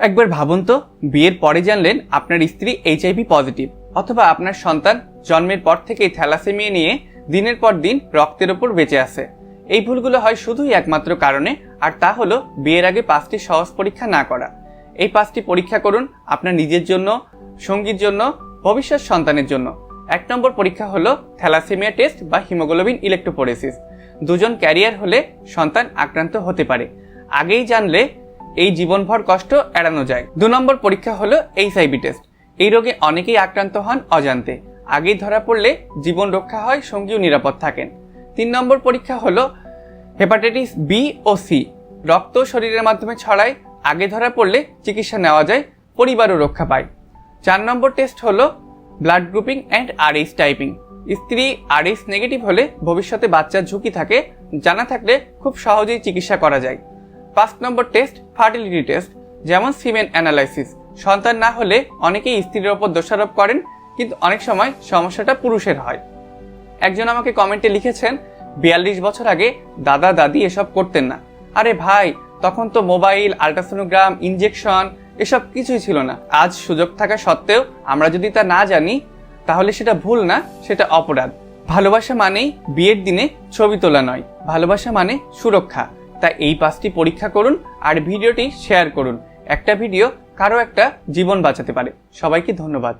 একবার ভাবুন তো, বিয়ের পরে জানলেন আপনার স্ত্রী এইচআইভি পজিটিভ অথবা আপনার সন্তান জন্মের পর থেকেই থ্যালাসেমিয়া নিয়ে দিনের পর দিন রক্তের ওপর বেঁচে আছে। এই ভুলগুলো হয় শুধুই একমাত্র কারণে, আর তা হলো বিয়ের আগে পাঁচটি সহজ পরীক্ষা না করা। এই পাঁচটি পরীক্ষা করুন আপনার নিজের জন্য, সঙ্গীর জন্য, ভবিষ্যৎ সন্তানের জন্য। এক নম্বর পরীক্ষা হলো থ্যালাসেমিয়া টেস্ট বা হিমোগ্লোবিন ইলেকট্রোপোরেসিস। দুজন ক্যারিয়ার হলে সন্তান আক্রান্ত হতে পারে। আগেই জানলে এই জীবনভর কষ্ট এড়ানো যায়। দু নম্বর পরীক্ষা হলো এইচআইভি টেস্ট। এই রোগে অনেকেই আক্রান্ত হন অজান্তে। আগেই ধরা পড়লে জীবন রক্ষা হয়, সঙ্গীও নিরাপদ থাকেন। তিন নম্বর পরীক্ষা হলো হেপাটাইটিস বি ও সি। রক্ত শরীরের মাধ্যমে ছড়ায়, আগে ধরা পড়লে চিকিৎসা নেওয়া যায়, পরিবারও রক্ষা পায়। চার নম্বর টেস্ট হলো blood grouping and Rh typing. স্ত্রী আরএইচ নেগেটিভ হলে ভবিষ্যতে বাচ্চার ঝুঁকি থাকে, জানা থাকলে খুব সহজেই চিকিৎসা করা যায়। পাঁচ নম্বর টেস্ট ফার্টিলিটি টেস্ট যেমন সিমেন অ্যানালাইসিস সন্তান না হলে অনেকেই স্ত্রীর ওপর দোষারোপ করেন, কিন্তু অনেক সময় সমস্যাটা পুরুষের হয়। একজন আমাকে কমেন্টে লিখেছেন, বিয়াল্লিশ বছর আগে দাদা দাদি এসব করতেন না। আরে ভাই, তখন তো মোবাইল, আল্ট্রাসোনোগ্রাম, ইনজেকশন এসব কিছুই ছিল না। আজ সুযোগ থাকা সত্ত্বেও আমরা যদি তা না জানি, তাহলে সেটা ভুল না, সেটা অপরাধ। ভালোবাসা মানেই বিয়ের দিনে ছবি তোলা নয়। ভালোবাসা মানে সুরক্ষা। তাই এই পাঁচটি পরীক্ষা করুন আর ভিডিওটি শেয়ার করুন। একটা ভিডিও কারও একটা জীবন বাঁচাতে পারে। সবাইকে ধন্যবাদ।